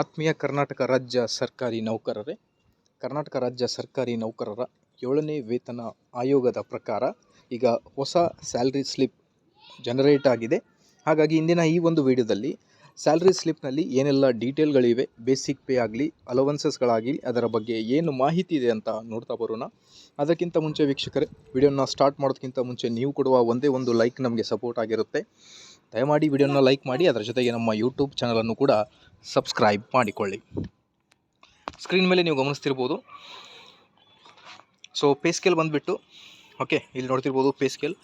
ಆತ್ಮೀಯ ಕರ್ನಾಟಕ ರಾಜ್ಯ ಸರ್ಕಾರಿ ನೌಕರರೇ, ಕರ್ನಾಟಕ ರಾಜ್ಯ ಸರ್ಕಾರಿ ನೌಕರರ ಏಳನೇ ವೇತನ ಆಯೋಗದ ಪ್ರಕಾರ ಈಗ ಹೊಸ ಸ್ಯಾಲ್ರಿ ಸ್ಲಿಪ್ ಜನರೇಟ್ ಆಗಿದೆ. ಹಾಗಾಗಿ ಇಂದಿನ ಈ ಒಂದು ವಿಡಿಯೋದಲ್ಲಿ ಸ್ಯಾಲ್ರಿ ಸ್ಲಿಪ್ನಲ್ಲಿ ಏನೆಲ್ಲ ಡೀಟೇಲ್ಗಳಿವೆ, ಬೇಸಿಕ್ ಪೇ ಆಗಲಿ ಅಲವನ್ಸಸ್ಗಳಾಗಲಿ ಅದರ ಬಗ್ಗೆ ಏನು ಮಾಹಿತಿ ಇದೆ ಅಂತ ನೋಡ್ತಾ ಬರೋಣ. ಅದಕ್ಕಿಂತ ಮುಂಚೆ ವೀಕ್ಷಕರೇ, ವಿಡಿಯೋನ ಸ್ಟಾರ್ಟ್ ಮಾಡೋದಕ್ಕಿಂತ ಮುಂಚೆ ನೀವು ಕೊಡುವ ಒಂದೇ ಒಂದು ಲೈಕ್ ನಮಗೆ ಸಪೋರ್ಟ್ ಆಗಿರುತ್ತೆ. ದಯಮಾಡಿ ವಿಡಿಯೋನ ಲೈಕ್ ಮಾಡಿ, ಅದರ ಜೊತೆಗೆ ನಮ್ಮ ಯೂಟ್ಯೂಬ್ ಚಾನಲನ್ನು ಕೂಡ ಸಬ್ಸ್ಕ್ರೈಬ್ ಮಾಡಿಕೊಳ್ಳಿ. ಸ್ಕ್ರೀನ್ ಮೇಲೆ ನೀವು ಗಮನಿಸ್ತಿರ್ಬೋದು. ಸೊ ಪೇ ಸ್ಕೇಲ್ ಬಂದುಬಿಟ್ಟು ಓಕೆ ಇಲ್ಲಿ ನೋಡ್ತಿರ್ಬೋದು ಪೇ ಸ್ಕೇಲ್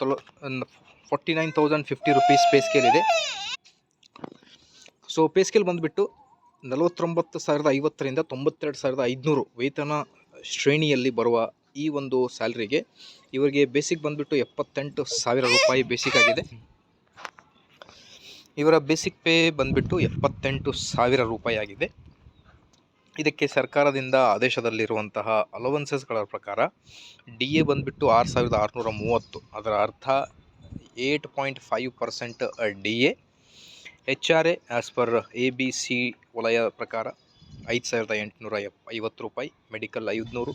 ತೊಲ forty nine thousand fifty rupees pay scale ಇದೆ. ಸೊ ಪೇ ಸ್ಕೇಲ್ ಬಂದುಬಿಟ್ಟು ನಲವತ್ತೊಂಬತ್ತು ಸಾವಿರದ ಐವತ್ತರಿಂದ ತೊಂಬತ್ತೆರಡು ಸಾವಿರದ ಐದುನೂರು ವೇತನ ಶ್ರೇಣಿಯಲ್ಲಿ ಬರುವ ಈ ಒಂದು ಸ್ಯಾಲ್ರಿಗೆ ಇವರಿಗೆ ಬೇಸಿಕ್ ಬಂದುಬಿಟ್ಟು ಎಪ್ಪತ್ತೆಂಟು ಸಾವಿರ ರೂಪಾಯಿ ಬೇಸಿಕ್ ಆಗಿದೆ. ಇವರ ಬೇಸಿಕ್ ಪೇ ಬಂದ್ಬಿಟ್ಟು ಎಪ್ಪತ್ತೆಂಟು ಸಾವಿರ ರೂಪಾಯಿ ಆಗಿದೆ. ಇದಕ್ಕೆ ಸರ್ಕಾರದಿಂದ ಆದೇಶದಲ್ಲಿರುವಂತಹ ಅಲವನ್ಸಸ್ಗಳ ಪ್ರಕಾರ ಡಿ ಎ ಬಂದುಬಿಟ್ಟು ಆರು ಸಾವಿರದ ಆರುನೂರ ಮೂವತ್ತು. ಅದರ ಅರ್ಥ eight point five percent D A H R A as per A B C ವಲಯ ಪ್ರಕಾರ ಐದು ಸಾವಿರದ ಎಂಟುನೂರ ಎಪ್ ಐವತ್ತು ರೂಪಾಯಿ, ಮೆಡಿಕಲ್ ಐದುನೂರು,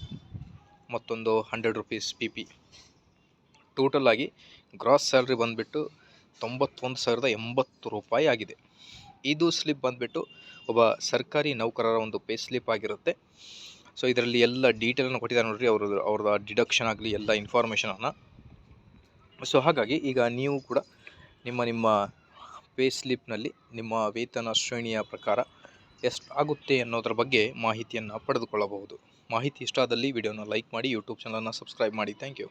ಮತ್ತೊಂದು hundred rupees P P total ಆಗಿ ಗ್ರಾಸ್ ಸ್ಯಾಲ್ರಿ ಬಂದುಬಿಟ್ಟು ತೊಂಬತ್ತೊಂದು ಸಾವಿರದ ಎಂಬತ್ತು ರೂಪಾಯಿ ಆಗಿದೆ. ಇದು ಸ್ಲಿಪ್ ಬಂದುಬಿಟ್ಟು ಒಬ್ಬ ಸರ್ಕಾರಿ ನೌಕರರ ಒಂದು ಪೇ ಸ್ಲಿಪ್ ಆಗಿರುತ್ತೆ. ಸೊ ಇದರಲ್ಲಿ ಎಲ್ಲ ಡೀಟೇಲನ್ನು ಕೊಟ್ಟಿದ್ದಾರೆ ನೋಡಿರಿ ಅವರು ಅವ್ರದ್ದು ಡಿಡಕ್ಷನ್ ಆಗಲಿ, ಎಲ್ಲ ಇನ್ಫಾರ್ಮೇಷನನ್ನು ಸೊ ಹಾಗಾಗಿ ಈಗ ನೀವು ಕೂಡ ನಿಮ್ಮ ನಿಮ್ಮ ಪೇ ಸ್ಲಿಪ್ನಲ್ಲಿ ನಿಮ್ಮ ವೇತನ ಶ್ರೇಣಿಯ ಪ್ರಕಾರ ಎಷ್ಟು ಆಗುತ್ತೆ ಅನ್ನೋದ್ರ ಬಗ್ಗೆ ಮಾಹಿತಿಯನ್ನು ಪಡೆದುಕೊಳ್ಳಬಹುದು. ಮಾಹಿತಿ ಇಷ್ಟ ಆದಲ್ಲಿ ವಿಡಿಯೋನ ಲೈಕ್ ಮಾಡಿ, ಯೂಟ್ಯೂಬ್ ಚಾನಲನ್ನು ಸಬ್ಸ್ಕ್ರೈಬ್ ಮಾಡಿ. Thank you.